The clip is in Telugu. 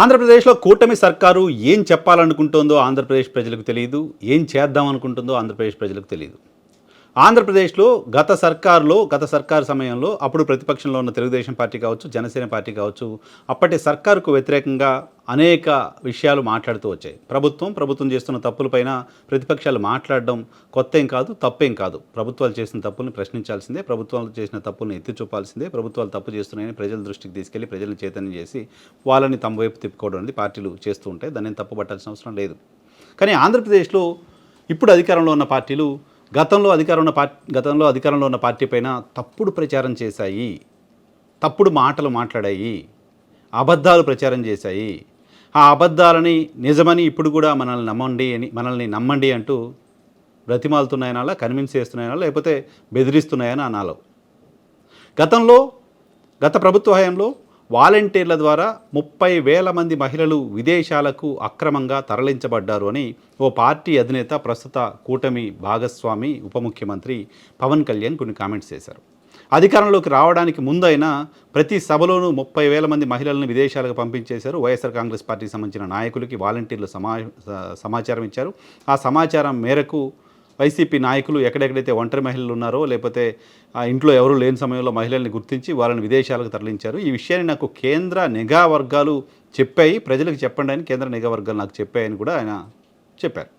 ఆంధ్రప్రదేశ్లో కూటమి సర్కారు ఏం చెప్పాలనుకుంటుందో ఆంధ్రప్రదేశ్ ప్రజలకు తెలియదు ఏం చేద్దాం అనుకుంటుందో ఆంధ్రప్రదేశ్ ప్రజలకు తెలియదు. ఆంధ్రప్రదేశ్లో గత సర్కారులో గత సర్కారు సమయంలో అప్పుడు ప్రతిపక్షంలో ఉన్న తెలుగుదేశం పార్టీ కావచ్చు జనసేన పార్టీ కావచ్చు అప్పటి సర్కారుకు వ్యతిరేకంగా అనేక విషయాలు మాట్లాడుతూ వచ్చాయి. ప్రభుత్వం ప్రభుత్వం చేస్తున్న తప్పులపైన ప్రతిపక్షాలు మాట్లాడడం కొత్త ఏం కాదు తప్పేం కాదు. ప్రభుత్వాలు చేసిన తప్పుల్ని ప్రశ్నించాల్సిందే ప్రభుత్వాలు చేసిన తప్పుల్ని ఎత్తి చూపాల్సిందే ప్రభుత్వాలు తప్పు చేస్తున్నాయని ప్రజల దృష్టికి తీసుకెళ్ళి ప్రజలను చైతన్యం చేసి వాళ్ళని తమ వైపు తిప్పుకోవడం అనేది పార్టీలు చేస్తూ ఉంటాయి దాన్ని తప్పు పట్టాల్సిన అవసరం లేదు. కానీ ఆంధ్రప్రదేశ్లో ఇప్పుడు అధికారంలో ఉన్న పార్టీలు గతంలో అధికారం ఉన్న పార్టీ గతంలో అధికారంలో ఉన్న పార్టీ పైన తప్పుడు ప్రచారం చేశాయి. తప్పుడు మాటలు మాట్లాడాయి. అబద్ధాలు ప్రచారం చేశాయి. ఆ అబద్ధాలని నిజమని ఇప్పుడు కూడా మనల్ని నమ్మండి అని మనల్ని నమ్మండి అంటూ బ్రతిమాలుతున్నాయనాలా కన్విన్స్ చేస్తున్నాయనా లేకపోతే బెదిరిస్తున్నాయని అనాలో గతంలో గత ప్రభుత్వ హయాంలో వాలంటీర్ల ద్వారా ముప్పై వేల మంది మహిళలు విదేశాలకు అక్రమంగా తరలించబడ్డారు అని ఓ పార్టీ అధినేత ప్రస్తుత కూటమి భాగస్వామి ఉప ముఖ్యమంత్రి పవన్ కళ్యాణ్ కొన్ని కామెంట్స్ చేశారు. అధికారంలోకి రావడానికి ముందైనా ప్రతి సభలోనూ ముప్పై వేల మంది మహిళలను విదేశాలకు పంపించేశారు. వైఎస్ఆర్ కాంగ్రెస్ పార్టీకి సంబంధించిన నాయకులకి వాలంటీర్లు సమా సమాచారం ఇచ్చారు. ఆ సమాచారం మేరకు వైసీపీ నాయకులు ఎక్కడెక్కడైతే ఒంటరి మహిళలు ఉన్నారో లేకపోతే ఆ ఇంట్లో ఎవరు లేని సమయంలో మహిళల్ని గుర్తించి వాళ్ళని విదేశాలకు తరలించారు. ఈ విషయాన్ని నాకు కేంద్ర నిఘా వర్గాలు చెప్పాయి. ప్రజలకు చెప్పండి అని కేంద్ర నిఘా వర్గాలు నాకు చెప్పాయని కూడా ఆయన చెప్పారు.